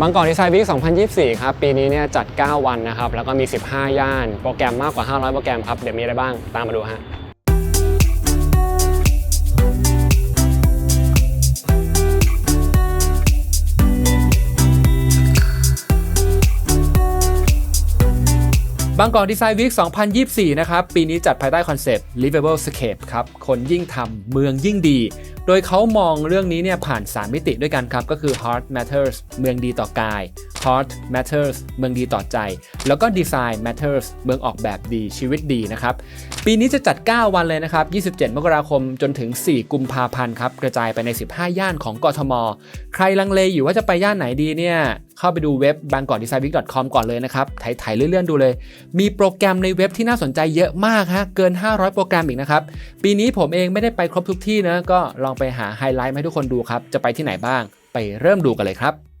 บางกอกดีไซน์วีค2024 ครับ ปีนี้เนี่ยจัด 9 วันนะครับ แล้วก็มี 15 ย่าน โปรแกรมมากกว่า 500 โปรแกรมครับ เดี๋ยวมีอะไรบ้าง ตามมาดูฮะ บางกอกดีไซน์วีค2024 นะครับ ปีนี้จัดภายใต้คอนเซปต์ Livable Scape ครับ คนยิ่งทำเมืองยิ่งดี โดยเขามองเรื่องนี้เนี่ยผ่าน 3 มิติด้วยกันครับ ก็คือ Heart Matters เมืองดีต่อกาย Heart Matters เมืองดีต่อใจ แล้วก็ Design Matters เมืองออกแบบดีชีวิตดีนะครับ ปีนี้จะจัด 9 วันเลยนะครับ 27 มกราคมจนถึง 4 กุมภาพันธ์ครับ กระจายไปใน 15 ย่านของกทม ใครลังเลอยู่ว่าจะไปย่านไหนดีเนี่ย เข้าไปดูเว็บ bangkokdesignweek.com ก่อนเลยนะครับไถ่ๆเลื่อนๆดูเลย มีโปรแกรมในเว็บที่น่าสนใจเยอะมากฮะเกิน 500 โปรแกรมอีกนะครับ ปีนี้ผมเองไม่ได้ไปครบทุกที่นะก็ลองไปหาไฮไลท์มาให้ทุกคนดูครับ จะไปที่ไหนบ้าง ไปเริ่มดูกันเลยครับ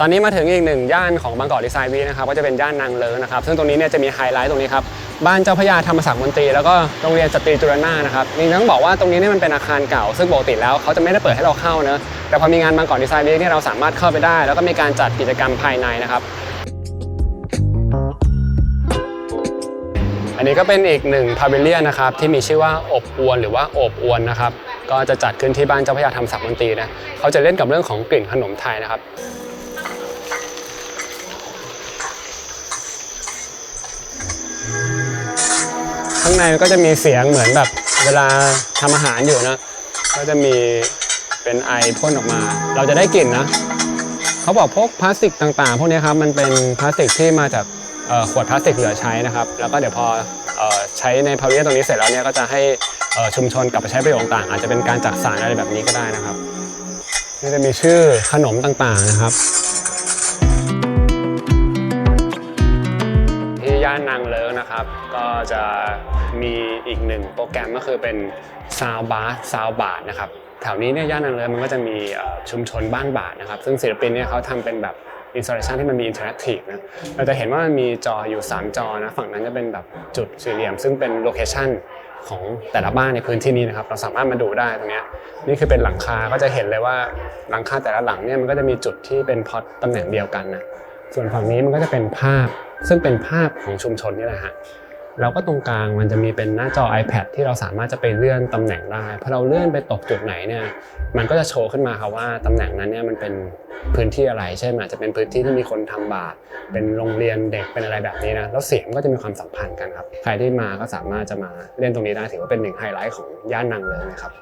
ตอนนี้มาถึงอีกหนึ่งย่านของบางกอกดีไซน์วีนะครับก็จะเป็นย่านนางเลิงนะครับซึ่งตรงนี้เนี่ยจะมีไฮไลท์ตรงนี้ครับบ้านเจ้าพระยาธรรมศักดิ์มนตรีแล้วก็โรงเรียนสตรีจุฬนานะครับนี่ต้องบอกว่าตรงนี้เนี่ยมันเป็นอาคารเก่า ซึ่งปกติแล้วเขาจะไม่ได้เปิดให้เราเข้าเนอะแต่พอมีงานบางกอกดีไซน์วีเนี่ยเราสามารถเข้าไปได้ แล้วก็มีการจัดกิจกรรมภายในนะครับอันนี้ก็เป็นอีกหนึ่งพาวิเลียนนะครับที่มีชื่อว่าอบอวนหรือว่าอบอวนนะครับก็จะจัดขึ้นที่บ้านเจ้าพระยาธรรมศักดิ์มนตรีนะเขาจะเล่นกับเรื่องของกลิ่นขนมไทยนะครับ ข้างในก็จะมีเสียงเหมือนแบบเวลาทำอาหารอยู่นะ ก็จะมีเป็นไอพ่นออกมา เราจะได้กลิ่นนะ เขาบอกพวกพลาสติกต่างๆ พวกนี้ครับมันเป็นพลาสติกที่มาจากขวดพลาสติกเหลือใช้นะครับ แล้วก็เดี๋ยวพอใช้ในพาวิเลียนตรงนี้เสร็จแล้วเนี่ยก็จะให้ชุมชนกลับไปใช้ประโยชน์ต่างๆอาจจะเป็นการจักสารอะไรแบบนี้ก็ได้นะครับนี่จะมีชื่อขนมต่างๆนะครับที่ย่านนางเลิงนะครับ ก็จะ มีอีกหนึ่งโปรแกรมก็คือเป็นซาวบาร์ซาวบาร์นะครับแถวนี้เนี่ยย่านนางเลิงมันก็จะมีชุมชนบ้านบาทนะครับ ซึ่งศิลปินเนี่ยเขาทำเป็นแบบอินสตาเลชันที่มันมีอินเทอร์แอคทีฟนะ เราจะเห็นว่ามันมีจออยู่ 3 จอนะ ฝั่งนั้นจะเป็นแบบจุดสี่เหลี่ยม ซึ่งเป็นโลเคชันของแต่ละบ้านในพื้นที่นี้นะครับ เราสามารถมาดูได้ตรงนี้นี่คือเป็นหลังคา ก็จะเห็นเลยว่าหลังคาแต่ละหลังเนี่ยมันก็จะมีจุดที่เป็นพอตตำแหน่งเดียวกันนะ ส่วนฝั่งนี้มันก็จะเป็นภาพ ซึ่งเป็นภาพของชุมชนนี่แหละฮะ แล้วก็ตรงกลางมันจะมีเป็นหน้าจอ iPad ที่เราสามารถจะไปเลื่อนตำแหน่งได้พอเราเลื่อนไปตกจุดไหนเนี่ยมันก็จะโชว์ขึ้นมาครับว่าตำแหน่งนั้นเนี่ยมันเป็นพื้นที่อะไรใช่ไหมอาจจะเป็นพื้นที่ที่มีคนทำบาปเป็นโรงเรียนเด็กเป็นอะไรแบบนี้นะแล้วเสียงก็จะมีความสัมพันธ์กันครับใครที่มาก็สามารถจะมาเล่นตรงนี้ได้ถือว่าเป็นหนึ่งไฮไลท์ของย่านนางเลิงนะครับ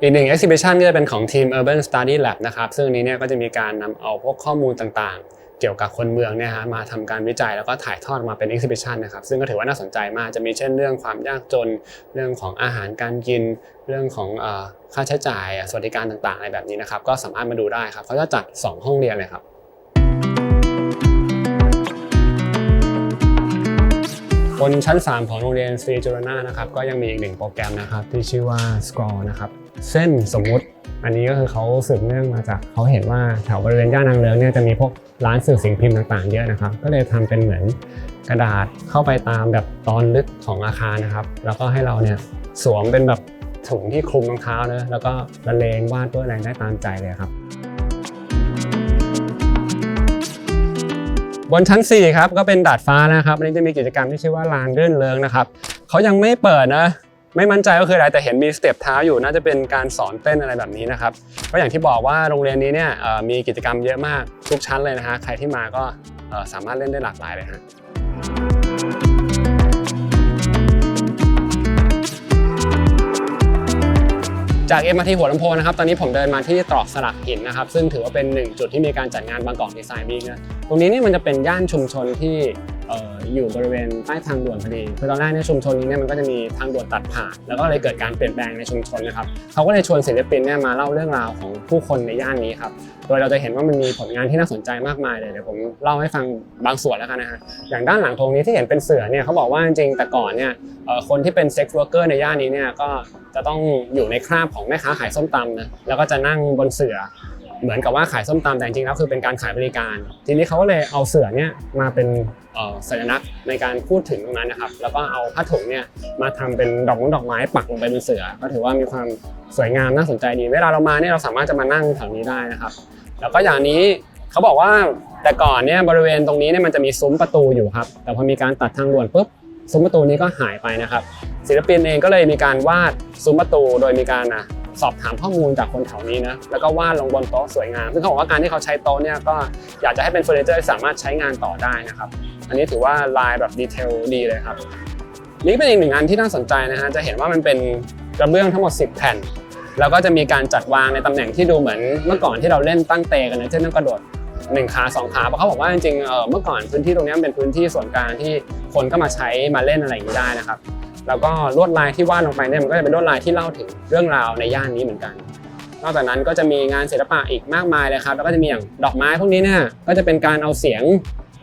อีกหนึ่ง exhibition ก็จะเป็นของทีม Urban Study Lab นะครับซึ่งนนี้เนี่ยก็จะมีการนำเอาพวกข้อมูลต่างๆ เกี่ยวกับคนเมืองเนี่ยฮะมาทำการวิจัยแล้วก็ถ่ายทอดมาเป็น exhibition นะครับซึ่งก็ถือว่าน่าสนใจมากจะมีเช่นเรื่องความยากจนเรื่องของอาหารการกิน เรื่องของค่าใช้จ่ายสวัสดิการต่างๆอะไรแบบนี้นะครับก็สามารถมาดูได้ครับเขาจะจัด 2 ห้องเรียนเลยครับบนชั้น 3 ของโรงเรียนสตรีจุฬนานะครับก็ยังมีอีกหนึ่งโปรแกรมนะครับที่ชื่อว่า Scroll นะครับเส้นสมมุติ อันนี้ก็คือเขาสืบเนื่องมาจากเขาเห็นว่าแถวบริเวณย่านนางเลิ้งเนี่ยจะมีพวกร้านสื่อสิ่งพิมพ์ต่างๆเยอะนะครับ ก็เลยทำเป็นเหมือนกระดาษเข้าไปตามแบบตอนลึกของอาคารนะครับ แล้วก็ให้เราเนี่ยสวมเป็นแบบถุงที่คลุมรองเท้าเนอะแล้วก็บรรเลงวาดด้วยอะไรได้ตามใจเลยครับบนชั้น 4 ครับ ก็เป็นดาดฟ้านะครับอันนี้จะมีกิจกรรมที่ชื่อว่าลานเรื่นเริงนะครับเขายังไม่เปิดนะ ไม่มั่นใจว่าคืออะไรแต่เห็นมีสเต็ปเท้าอยู่น่าจะเป็นการสอนเต้นอะไรแบบนี้นะครับก็อย่างที่บอกว่าโรงเรียนนี้เนี่ยมีกิจกรรมเยอะมากทุกชั้นเลยนะฮะใครที่มาก็สามารถเล่นได้หลากหลายเลยฮะจาก MRT หัวลำโพงนะครับ ตอนนี้ผมเดินมาที่ตรอกสลักหินนะครับ ซึ่งถือว่าเป็นหนึ่งจุดที่มีการจัดงานบางกอกดีไซน์วีคนะ ตรงนี้เนี่ยมันจะเป็นย่านชุมชนที่อยู่บริเวณใต้ทางด่วนพอดีคือตอนแรกเนี่ยชุมชนนี้เนี่ยมันก็จะมีทางด่วนตัดผ่านแล้วก็เลยเกิดการเปลี่ยนแปลงในชุมชนนะครับเขาก็เลยชวนศิลปินเนี่ยมาเล่าเรื่องราวของผู้คนในย่านนี้ครับโดยเราจะเห็นว่ามันมีผลงานที่น่าสนใจมากมายเลยเดี๋ยวผมเล่าให้ฟังบางส่วนแล้วกันนะฮะอย่างด้านหลังตรงนี้ที่เห็นเป็นเสือเนี่ยเขาบอกว่าจริงแต่ก่อนเนี่ยคนที่เป็นเซ็กซ์วอร์เกอร์ในย่านนี้เนี่ยก็จะต้องอยู่ในคราบของแม่ค้าขายส้มตำนะแล้วก็จะนั่งบนเสือ เหมือนกับว่าขายส้มตำแต่จริงๆแล้วคือเป็นการขายบริการ ทีนี้เขาก็เลยเอาเสือเนี่ยมาเป็นสัญลักษณ์ในการพูดถึงตรงนั้นนะครับ แล้วก็เอาผ้าถุงเนี่ยมาทำเป็นดอกมงดอกไม้ปักลงไปบนเสือ ก็ถือว่ามีความสวยงามน่าสนใจดี เวลาเรามาเนี่ยเราสามารถจะมานั่งแถวนี้ได้นะครับ แล้วก็อย่างนี้เขาบอกว่าแต่ก่อนเนี่ยบริเวณตรงนี้เนี่ยมันจะมีซุ้มประตูอยู่ครับ แต่พอมีการตัดทางด่วนปุ๊บซุ้มประตูนี้ก็หายไปนะครับ ศิลปินเองก็เลยมีการวาดซุ้มประตูโดยมีการอะ สอบถามข้อมูลจากคนแถวนี้นะแล้วก็วาดลงบนโต๊ะสวยงามซึ่งเขาบอกว่าการที่เขาใช้โต๊ะเนี่ยก็อยากจะให้เป็นเฟอร์นิเจอร์ที่สามารถใช้งานต่อได้นะครับ อันนี้ถือว่าลายแบบดีเทลดีเลยครับนี่เป็นอีกหนึ่งอันที่น่าสนใจนะฮะจะเห็นว่ามันเป็นกระเบื้องทั้งหมด 10 แผ่น แล้วก็จะมีการจัดวางในตำแหน่งที่ดูเหมือนเมื่อก่อนที่เราเล่นตั้งเตกันนะเช่นนั่งกระโดดหนึ่งขาสองขาเพราะเขาบอกว่าจริงๆเออเมื่อก่อนพื้นที่ตรงนี้เป็นพื้นที่ส่วนกลางที่คนก็มาใช้มาเล่นอะไรอย่างนี้ได้นะครับ แล้วก็ลวดลายที่วาดลงไปเนี่ยมันก็จะเป็นลวดลายที่เล่าถึงเรื่องราวในย่านนี้เหมือนกัน นอกจากนั้นก็จะมีงานศิลปะอีกมากมายเลยครับแล้วก็จะมีอย่างดอกไม้พวกนี้เนี่ยก็จะเป็นการเอาเสียง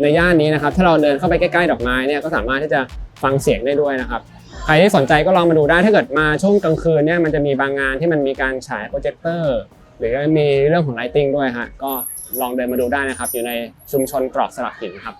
ในย่านนี้นะครับถ้าเราเดินเข้าไปใกล้ๆดอกไม้เนี่ยก็สามารถที่จะฟังเสียงได้ด้วยนะครับใครที่สนใจก็ลองมาดูได้ถ้าเกิดมาช่วงกลางคืนเนี่ยมันจะมีบางงานที่มันมีการฉายโปรเจคเตอร์หรือมีเรื่องของไลติงด้วยฮะก็ลองเดินมาดูได้นะครับ อยู่ในชุมชนตรอกสลักหินครับ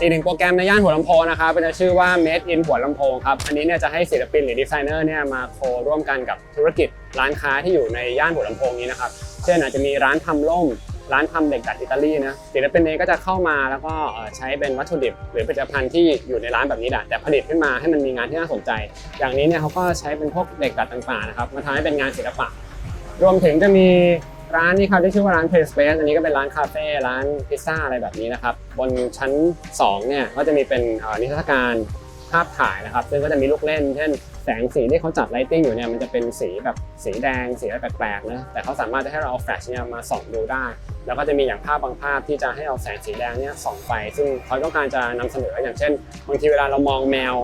อีกหนึ่งโปรแกรมในย่านหัวลำโพงนะครับเป็นชื่อว่า Made in หัวลำโพงครับอันนี้เนี่ยจะให้ศิลปินหรือดีไซเนอร์เนี่ยมาโคร่วมกันกับธุรกิจร้านค้าที่อยู่ในย่านหัวลำโพงนี้นะครับเช่นอาจจะมีร้านทำร่มร้านทำเหล็กดัดอิตาลีนะศิลปินเองก็จะเข้ามาแล้วก็ใช้เป็นวัตถุดิบ หรือผลิตภัณฑ์ที่อยู่ในร้านแบบนี้แหละแต่ผลิตขึ้นมาให้มันมีงานที่น่าสนใจ อย่างนี้เนี่ยเขาก็ใช้เป็นพวกเหล็กดัดต่างๆนะครับมาทำให้เป็นงานศิลปะ รวมถึงจะมี ร้านนี้ครับที่ชื่อว่าร้าน Play Space อันนี้ก็เป็นร้านคาเฟ่ร้านพิซซ่าอะไรแบบนี้นะครับ บนชั้น2เนี่ยก็จะมีเป็นนิทรรศการภาพถ่ายนะครับ ซึ่งก็จะมีลูกเล่น เช่น แสงสีที่เขาจัดไลติ้งอยู่เนี่ยมันจะเป็นสีแบบสีแดง สีอะไรแปลกๆนะแต่เขาสามารถจะให้เราเอาแฟลชเนี่ยมาส่องดูได้ แล้วก็จะมีอย่างภาพบางภาพที่จะให้เอาแสงสีแดงเนี่ยส่องไป ซึ่งเขาต้องการจะนำเสนออย่างเช่นบางทีเวลาเรามองแมว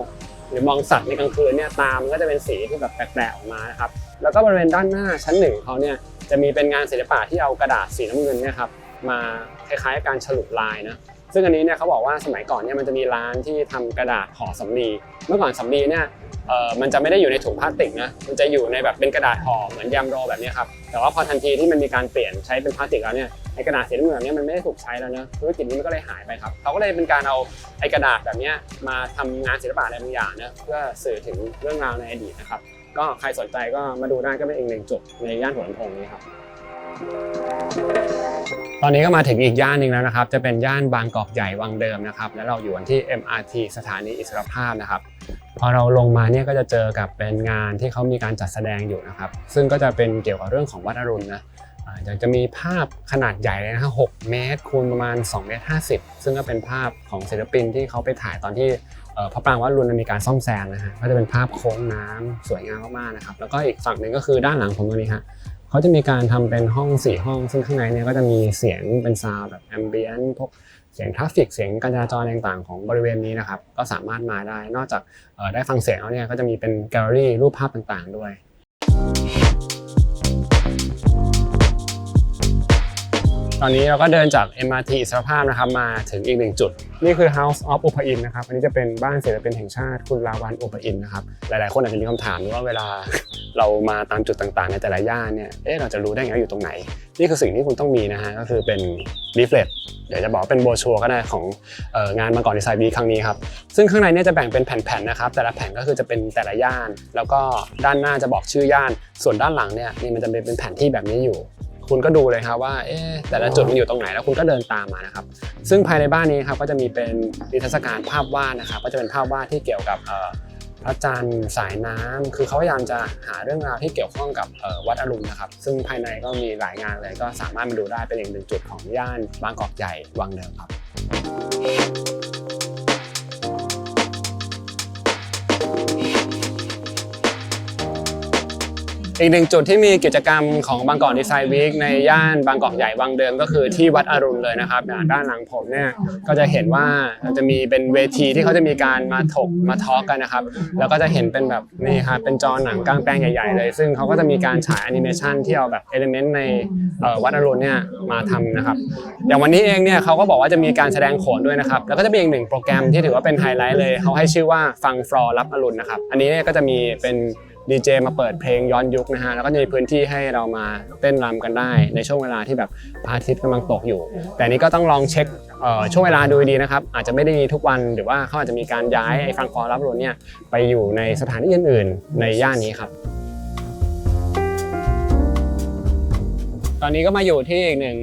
หรือมองสัตว์ในกลางคืนเนี่ยตามนก็จะเป็นสีที่แบบแปลกๆออกมานะครับแล้วก็บริเวณด้านหน้าชั้นหนึ่งเขาเนี่ย จะมีเป็นงานศิลปะที่เอากระดาษสีน้ำเงินเนี่ยครับมาคล้ายๆ การฉลุลายนะซึ่งอันนี้เนี่ยเขาบอกว่าสมัยก่อนเนี่ยมันจะมีร้านที่ทำกระดาษห่อสำลีเมื่อก่อนสำลีเนี่ยเอ่อมันจะไม่ได้อยู่ในถุงพลาสติกนะมันจะอยู่ในแบบเป็นกระดาษห่อเหมือนยามโรแบบนี้ครับแต่ว่าพอทันทีที่มันมีการเปลี่ยนใช้เป็นพลาสติกแล้วเนี่ยไอกระดาษสีน้ำเงินเนี่ยมันไม่ได้ถูกใช้แล้วนะธุรกิจนี้มันก็เลยหายไปครับเขาก็เลยเป็นการเอาไอ้กระดาษแบบเนี้ยมาทำงานศิลปะอะไรบางอย่างนะเพื่อสื่อถึงเรื่องราวในอดีตนะครับ ก็ใครสนใจก็มาดูได้ก็เป็นอีกหนึ่งจุดในย่านหัวลำโพงนี้ครับ ตอนนี้ก็มาถึงอีกย่านหนึ่งแล้วนะครับ จะเป็นย่านบางกอกใหญ่วังเดิมนะครับ แล้วเราอยู่กันที่ MRT สถานีอิสรภาพนะครับ พอเราลงมาเนี่ยก็จะเจอกับเป็นงานที่เขามีการจัดแสดงอยู่นะครับ ซึ่งก็จะเป็นเกี่ยวกับเรื่องของวัดอรุณนะอ่าอยากจะมีภาพขนาดใหญ่เลยนะฮะ6เมตรคูณประมาณ2เมตร50 ซึ่งก็เป็นภาพของศิลปินที่เขาไปถ่ายตอนที่ พระปรางวัดรุนมีการซ่อมแซมนะฮะก็จะเป็นภาพโค้งน้ำสวยงามมากๆนะครับแล้วก็อีกฝั่งหนึ่งก็คือด้านหลังผมตรงนี้ฮะเขาจะมีการทำเป็นห้องสี่ห้อง ซึ่งข้างในเนี่ยก็จะมีเสียงเป็นซาวแบบแอมเบียนพวกเสียงทราฟฟิกเสียงการจราจรต่างๆของบริเวณนี้นะครับก็สามารถมาได้นอกจากได้ฟังเสียงแล้วเนี่ยก็จะมีเป็นแกลเลอรี่รูปภาพต่างๆด้วย ตอนนี้เราก็เดินจาก MRT อิสรภาพนะครับมาถึงอีกหนึ่งจุด นี่คือ House of อุปอินนะครับ อันนี้จะเป็นบ้านศิลปินแห่งชาติคุณลาวันอุปอินนะครับ หลายๆ คนอาจจะมีคำถามว่าเวลาเรามาตามจุดต่างๆ ในแต่ละย่านเนี่ย เอ๊ะ เราจะรู้ได้ไงว่าอยู่ตรงไหน นี่คือสิ่งที่คุณต้องมีนะฮะ ก็คือเป็นลีฟเลตเดี๋ยวจะบอกเป็นโบชัวก็ได้ของอองานมาก่อนดีไซน์วีครั้งนี้ครับ ซึ่งข้างในเนี่ยจะแบ่งเป็นแผ่นๆนะครับ แต่ละแผ่นก็คือจะเป็นแต่ละย่าน แล้วก็ด้านหน้าจะบอกชื่อย่าน ส่วนด้านหลังเนี่ยนี่มันจะเป็นแผนที่แบบนี้อยู่ คุณก็ดูเลยครับว่าเอ๊ะแต่ละจุดมันอยู่ตรงไหนแล้วคุณก็เดินตามมานะครับ ซึ่งภายในบ้านนี้ครับก็จะมีเป็นนิทรรศการภาพวาดนะครับ ก็จะเป็นภาพวาดที่เกี่ยวกับพระจันทร์สายน้ำคือเขาพยายามจะหาเรื่องราวที่เกี่ยวข้องกับวัดอรุณนะครับ ซึ่งภายในก็มีหลายงานเลยก็สามารถมาดูได้เป็นอีกหนึ่งจุดของย่านบางกอกใหญ่วังเดิมครับ อีกหนึ่งจุดที่มีกิจกรรมของบางกอกดีไซน์วีคในย่านบางกอกใหญ่วังเดิมก็คือที่วัดอรุณเลยนะครับอ่าด้านหลังผมเนี่ยก็จะเห็นว่าจะมีเป็นเวทีที่เขาจะมีการมาถกมาทอล์กกันนะครับ แล้วก็จะเห็นเป็นแบบนี่ครับเป็นจอหนังกลางแปลงใหญ่ๆเลย ซึ่งเขาก็จะมีการฉายแอนิเมชันที่เอาแบบเอลิเมนต์ในวัดอรุณเนี่ยมาทำนะครับ อย่างวันนี้เองเนี่ยเขาก็บอกว่าจะมีการแสดงโขนด้วยนะครับ แล้วก็จะมีอีกหนึ่งโปรแกรมที่ถือว่าเป็นไฮไลท์เลยเขาให้ชื่อว่าฟังฟลอร์รับอรุณนะครับ อันนี้เนี่ยก็จะมีเป็น ดีเจมาเปิดเพลงย้อนยุคนะฮะแล้วก็จะมีพื้นที่ให้เรามาเต้นรำกันได้ ในช่วงเวลาที่แบบพระอาทิตย์กำลังตกอยู่ แต่นี้ก็ต้องลองเช็คเอ่อช่วงเวลาดูดีนะครับอาจจะไม่ได้มีทุกวันหรือว่าเขาอาจจะมีการย้ายไอ้ฟังคอรับรุนเนี่ยไปอยู่ในสถานที่อื่นๆ ในย่านนี้ครับ ตอนนี้ก็มาอยู่ที่อีกหนึ่ง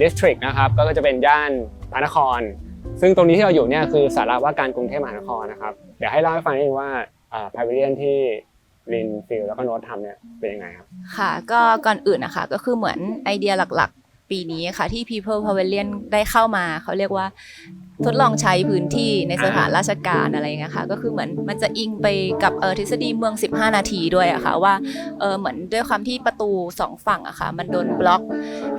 district นะครับก็จะเป็นย่านพระนคร ซึ่งตรงนี้ที่เราอยู่เนี่ยคือสาราว่าการกรุงเทพมหานครนะครับเดี๋ยวให้เล่าให้ฟังนิดนึงว่าพาวิเลียนที่ ลินฟิลแล้วก็โน้ตทำเนี่ยเป็นยังไงครับ ค่ะก็ก่อนอื่นนะคะก็คือเหมือนไอเดียหลักๆ ปีนี้ค่ะที่ People Pavilion ได้เข้ามาเขาเรียกว่า ทดลองใช้พื้นที่ในสถานราชการอะไรอย่างเงี้ยค่ะก็คือเหมือนมันจะอิงไปกับเออทฤษฎีเมือง 15 นาทีด้วยอะค่ะว่าเออเหมือนด้วยความที่ประตูสองฝั่งอะค่ะมันโดนบล็อก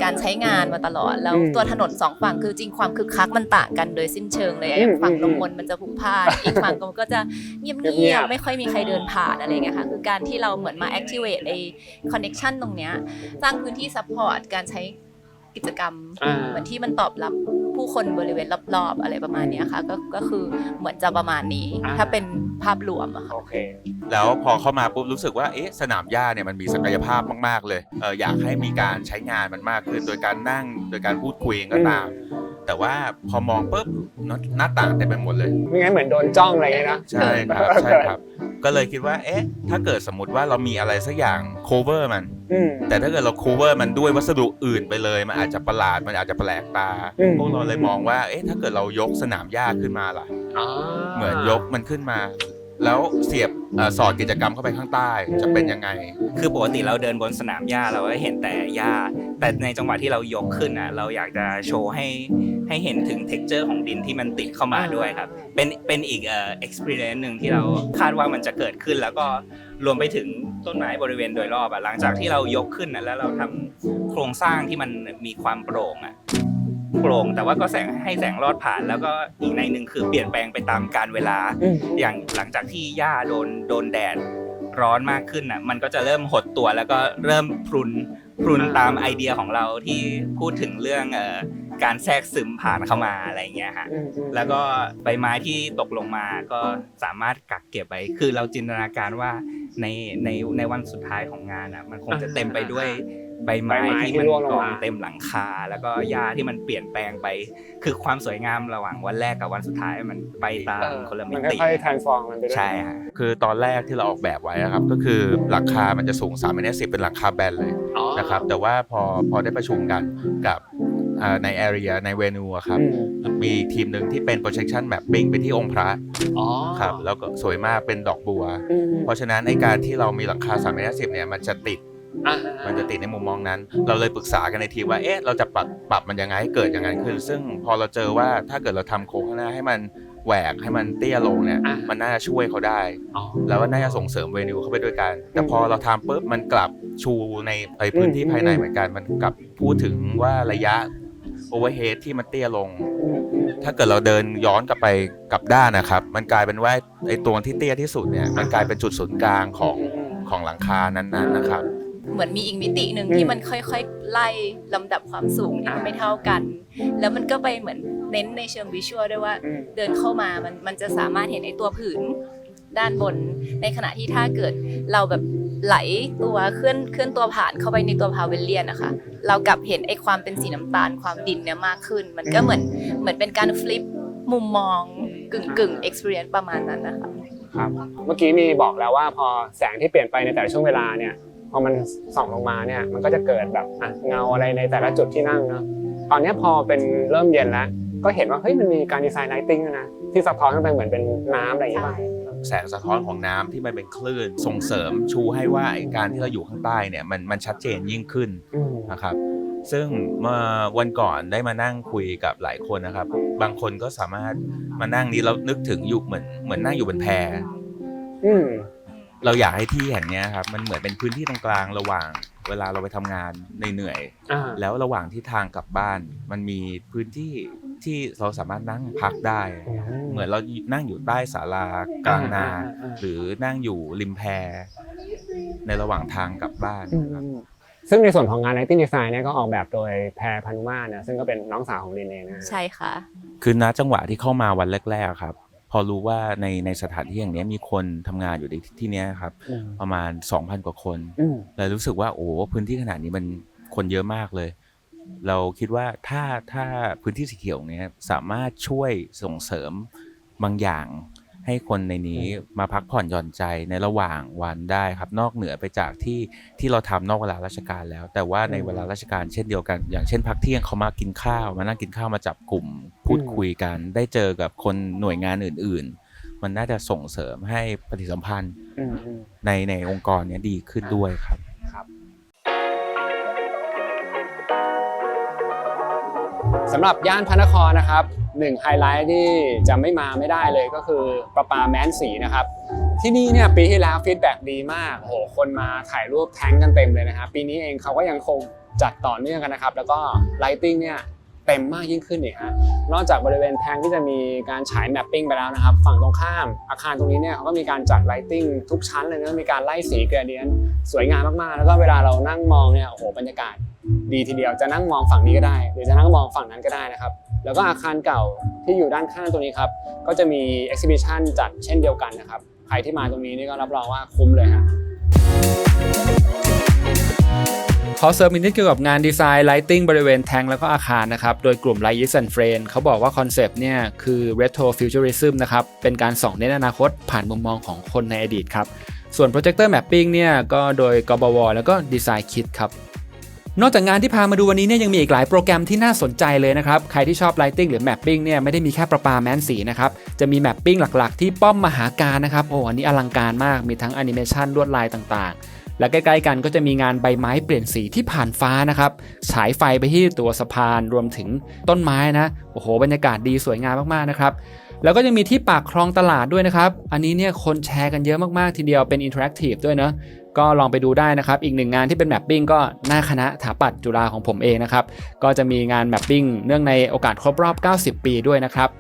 การใช้งานมาตลอด แล้วอืมตัวถนนสองฝั่งคือจริงความคึกคักมันต่างกันโดยสิ้นเชิงเลยอะอย่างฝั่งอืมลงมนมันจะพลุกพล่านอีกฝั่งก็ก็จะเงีเงียยบบๆไม่ค่อยมีใครเดินผ่านอะไรอย่างเงี้ยค่ะคือการที่เราเหมือนมา activate ไอ้ connection ตรงเนี้ยสร้างพื้นที่ support การใช้กิจกรรมอ่าเหมือนที่มันตอบรับ ผู้คนบริเวณรอบๆ อะไรประมาณเนี้ยค่ะก็ก็คือเหมือนจะประมาณนี้อ่าถ้าเป็นภาพรวมอะค่ะโอเค แล้วพอเข้ามาปุ๊บรู้สึกว่าเอ๊ะสนามหญ้าเนี่ยมันมีศักยภาพมาก ๆ เลยเอออยากให้มีการใช้งานมันมากขึ้น โดยการนั่งโดยการพูดคุยก็ตาม แต่ว่าพอมองปุ๊บหน้าต่างเต็มไปหมดเลยไม่งั้นเหมือนโดนจ้องอะไรอย่างเงี้ยนะใช่ครับใช่ครับ ก็เลยคิดว่า เอ๊ะ ถ้าเกิดสมมติว่าเรามีอะไรสักอย่าง cover มัน อืม แต่ถ้าเกิดเรา cover มันด้วยวัสดุอื่นไปเลย มันอาจจะประหลาด มันอาจจะแปลกตา อืม พวกเราเลยมองว่า เอ๊ะ ถ้าเกิดเรายกสนามหญ้าขึ้นมาล่ะอ่าเหมือนยกมันขึ้นมา แล้วเสียบเอ่อสอดกิจกรรมเข้าไปข้างใต้จะเป็นยังไง คือปกติเราเดินบนสนามหญ้าเราก็เห็นแต่หญ้า แต่ในจังหวะที่เรายกขึ้นอะเราอยากจะโชว์ให้ให้เห็นถึง t e x t อร์ของดินที่มันติดเข้ามาด้วยครับ เป็นเป็นอีกเอ่อ experience หนึ่งที่เราคาดว่ามันจะเกิดขึ้น แล้วก็รวมไปถึงต้นไม้บริเวณโดยรอบอะหลังจากที่เรายกขึ้นอะแล้วเราทำโครงสร้างที่มันมีความโปร่งอะ โปร่งแต่ว่าก็แสงให้แสงรอดผ่าน แล้วก็อีกในหนึ่งคือเปลี่ยนแปลงไปตามกาลเวลาอืมอย่างหลังจากที่หญ้าโดนโดนแดดร้อนมากขึ้นอะมันก็จะเริ่มหดตัวแล้วก็เริ่มพรุนพรุนตามไอเดียของเราที่พูดถึงเรื่องเอ่อ การแทรกซึมผ่านเข้ามาอะไรอย่างเงี้ยฮะอืมอืมแล้วก็ใบไม้ที่ตกลงมาก็สามารถกักเก็บไว้ คือเราจินตนาการว่าในในในวันสุดท้ายของงานอะมันคงจะเต็มไปด้วยใบไม้ใบไม้ที่ที่มันร่วงลงกองมาเต็มหลังคา แล้วก็หญ้าที่มันเปลี่ยนแปลงไป คือความสวยงามระหว่างวันแรกกับวันสุดท้ายมันไปตามเออคนละมิมันติค่อยๆ transform มันไปด้วยใช่ฮะคือตอนแรกที่เราออกแบบไว้อะครับ ก็คือหลังคามันจะสูง3เมตรสิเป็นหลังคาแบนเลยอ๋อนะครับแต่ว่าพอพอได้ประชุมกันกับ อ่าใน area ในเวนูอะครับอืมมีทีมหนึ่งที่เป็น projection mapping ไปที่องค์พระอ๋อครับแล้วก็สวยมากเป็นดอกบัวอืมเพราะฉะนั้นในการที่เรามีหลังคา3เมตรสิเนี่ยมันจะติดอ่ามันจะติดในมุมมองนั้น เราเลยปรึกษากันในทีมว่า เอ๊ะ เราจะปรับปรับมันยังไงให้เกิดอย่างนั้นขึ้น ซึ่งพอเราเจอว่าถ้าเกิดเราทำโค้งข้างหน้าให้มันแหวกให้มันเตี้ยลงเนี่ยอะมันน่าจะช่วยเขาได้อ๋อแล้วก็น่าจะส่งเสริมเวนิวเข้าไปด้วยกัน แต่พอเราทำปุ๊บมันกลับชูในในพื้นที่อืมภายในเหมือนกัน มันกลับพูดถึงว่าระยะ โอเวอร์เฮดที่มันเตี้ยลงอืมอืมถ้าเกิดเราเดินย้อนกลับไปกลับด้านนะครับ มันกลายเป็นว่าไอ้ตัวที่เตี้ยที่สุดเนี่ยมันกลายเป็นจุดศูนย์กลางของอืมของหลังคานั้นๆนะครับ เหมือนมีอีกมิติหนึ่งอืมที่มันค่อยๆ ไล่ลำดับความสูงที่มันไม่เท่ากัน แล้วมันก็ไปเหมือนเน้นในเชิงวิชวลด้วยว่าอืมเดินเข้ามามันมันจะสามารถเห็นไอ้ตัวผืนด้านบน ในขณะที่ถ้าเกิดเราแบบ ไหลตัวเคลื่อนเคลื่อนตัวผ่านเข้าไปในตัวพาเวลเลียนนะคะ เรากลับเห็นไอ้ความเป็นสีน้ำตาลความดินเนี่ยมากขึ้น มันก็เหมือนเหมือนเป็นการฟลิปมุมมองกึ่งกึ่ง experience ประมาณนั้นนะคะครับเมื่อกี้มีบอกแล้วว่าพอแสงที่เปลี่ยนไปในแต่ละช่วงเวลาเนี่ยพอมันส่องลงมาเนี่ยมันก็จะเกิดแบบเงาอะไรในแต่ละจุดที่นั่งเนาะตอนนี้พอเป็นเริ่มเย็นแล้ว ก็เห็นว่าเฮ้ยมันมีการดีไซน์ไลติ้งนะที่สะท้อนขึ้นไปเหมือนเป็นน้ำอะไรอย่างเงี้ย แสงสะท้อนของน้ำที่มันเป็นคลื่นส่งเสริมชูให้ว่าไอ้การที่เราอยู่ข้างใต้เนี่ยมันมันชัดเจนยิ่งขึ้นอืมนะครับซึ่งเมื่อวันก่อนได้มานั่งคุยกับหลายคนนะครับ บางคนก็สามารถมานั่งนี้แล้วนึกถึงอยู่เหมือนเหมือนนั่งอยู่บนแพอืมเราอยากให้ที่แห่งเนี้ยครับมันเหมือนเป็นพื้นที่ตรงกลางระหว่างเวลาเราไปทำงานเหนื่อยๆอ่าแล้วระหว่างที่ทางกลับบ้าน มันมีพื้นที่ ที่เราสามารถนั่งพักได้ เหมือนเรานั่งอยู่ใต้ศาลากลางนาอ่าอ่าอ่าหรือนั่งอยู่ริมแพในระหว่างทางกลับบ้านอืมครับซึ่งในส่วนของงาน lighting design เนี่ยก็ออกแบบโดยแพรพานุมาตรนะซึ่งก็เป็นน้องสาวของลินเองนะใช่ค่ะ คือณจังหวะที่เข้ามาวันแรกๆครับ พอรู้ว่าในในสถานที่อย่างเนี้ยมีคนทำงานอยู่ในที่เนี้ยครับอืมประมาณ 2,000 กว่าคนอืมเลยรู้สึกว่าโอ้พื้นที่ขนาดนี้มันคนเยอะมากเลย เราคิดว่าถ้าถ้าพื้นที่สีเขียวเนี้ยสามารถช่วยส่งเสริมบางอย่าง ให้คนในนี้มาพักผ่อนหย่อนใจในระหว่างวันได้ครับนอกเหนือไปจากที่ที่เราทำนอกเวลาราชการแล้ว แต่ว่าในเวลาราชการเช่นเดียวกัน อย่างเช่นพักเที่ยงเขามากินข้าวมานั่งกินข้าวมาจับกลุ่มพูดคุยกัน ได้เจอกับคนหน่วยงานอื่น ๆ มันน่าจะส่งเสริมให้ปฏิสัมพันธ์อืมอืมในในองค์กรเนี้ยดีขึ้นด้วยครับ สำหรับย่านพระนครนะครับหนึ่งไฮไลท์ที่จะไม่มาไม่ได้เลยก็คือประปาแมนสีนะครับ ที่นี่เนี่ยปีที่แล้วฟีดแบ็ดีมากโอ้โหคนมาถ่ายรูปแท้งกันเต็มเลยนะครับปีนี้เองเขาก็ยังคงจัดต่อเนื่องกันนะครับ แล้วก็ไลติ้งเนี่ยเต็มมากยิ่งขึ้นอีกฮะนอกจากบริเวณแทงที่จะมีการฉายแมปปิ้งไปแล้วนะครับ ฝั่งตรงข้ามอาคารตรงนี้เนี่ยเขาก็มีการจัดไลติ้งทุกชั้นเลยนะมีการไล่สีเกรเดียนสวยงามมากๆ แล้วก็เวลาเรานั่งมองเนี่ยโอ้โหบรรยากาศ ดีทีเดียวจะนั่งมองฝั่งนี้ก็ได้ หรือจะนั่งมองฝั่งนั้นก็ได้นะครับ แล้วก็อาคารเก่าที่อยู่ด้านข้างตรงนี้ครับ ก็จะมี exhibition จัดเช่นเดียวกันนะครับ ใครที่มาตรงนี้นี่ก็รับรองว่าคุ้มเลยฮะขอเสริมอีกนิดเกี่ยวกับงานดีไซน์ไลติ้งบริเวณแทงแล้วก็อาคารนะครับ โดยกลุ่ม Light Yes and Friend เขาบอกว่าคอนเซปต์เนี่ย คือ Retro Futurism นะครับ เป็นการส่องเน้นอนาคตผ่านมุมมองของคนในอดีตครับ ส่วน Projector Mapping เนี่ย ก็โดยกบว แล้วก็ Design Kit ครับ นอกจากงานที่พามาดูวันนี้เนี่ยยังมีอีกหลายโปรแกรมที่น่าสนใจเลยนะครับ ใครที่ชอบ Lighting หรือ Mapping เนี่ยไม่ได้มีแค่ประปาแมนสีนะครับ จะมี Mapping หลักๆ ที่ป้อมมหาการนะครับ โอ้อันนี้อลังการมากมีทั้งแอนิเมชันลวดลายต่างๆ และใกล้ๆกันก็จะมีงานใบไม้เปลี่ยนสีที่ผ่านฟ้านะครับฉายไฟไปที่ตัวสะพานรวมถึงต้นไม้นะโอ้โหบรรยากาศดีสวยงามมากๆนะครับแล้วก็ยังมีที่ปากคลองตลาดด้วยนะครับ อันนี้เนี่ยคนแชร์กันเยอะมากๆทีเดียวเป็นอินเทอร์แอคทีฟด้วยเนอะ ก็ลองไปดูได้นะครับ อีกหนึ่งงานที่เป็นแมปปิ้งก็หน้าคณะถาปัดจุฬาของผมเองนะครับ ก็จะมีงานแมปปิ้งเนื่องในโอกาสครบรอบ 90 ปีด้วยนะครับ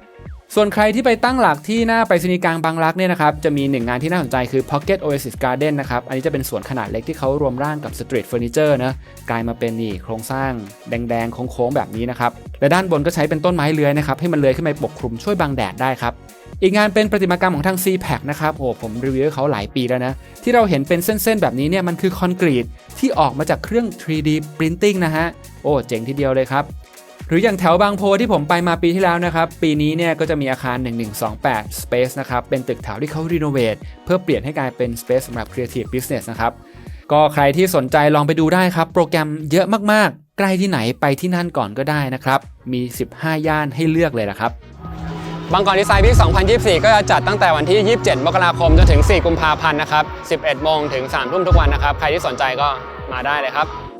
ส่วนใครที่ไปตั้งหลักที่หน้าไปรษณีย์กลางบางรักเนี่ยนะครับจะมีหนึ่งงานที่น่าสนใจคือ Pocket Oasis Garden นะครับอันนี้จะเป็นสวนขนาดเล็กที่เขารวมร่างกับ Street Furniture นะกลายมาเป็นนี่โครงสร้างแดงๆโค้งๆแบบนี้นะครับและด้านบนก็ใช้เป็นต้นไม้เลื้อยนะครับให้มันเลื้อยขึ้นไปปกคลุมช่วยบังแดดได้ครับ อีกงานเป็นประติมากรรมของทาง c p a c นะครับโอ้ผมรีวิวเขาหลายปีแล้วนะ ที่เราเห็นเป็นเส้นๆ แบบนี้เนี่ยมันคือคอนกรีตที่ออกมาจากเครื่อง 3D Printing นะฮะ โอ้เจ๋งทีเดียวเลยครับ หรืออย่างแถวบางโพที่ผมไปมาปีที่แล้วนะครับ ปีนี้เนี่ยก็จะมีอาคาร 1128 Space นะครับ เป็นตึกแถวที่เขารีโนเวทเพื่อเปลี่ยนให้กลายเป็น Space สำหรับ Creative Business นะครับก็ใครที่สนใจลองไปดูได้ครับ โปรแกรมเยอะมากๆ ใกล้ที่ไหนไปที่นั่นก่อนก็ได้นะครับ มี 15 ย่านให้เลือกเลยละครับ บางกอกดีไซน์วิก2024 ก็จะจัดตั้งแต่วันที่ 27 มกราคมจนถึง 4 กุมภาพันธ์นะครับ 11 โมงถึง 3 ทุ่มทุกวันนะครับ ใครที่สนใจก็มาได้เลยครับ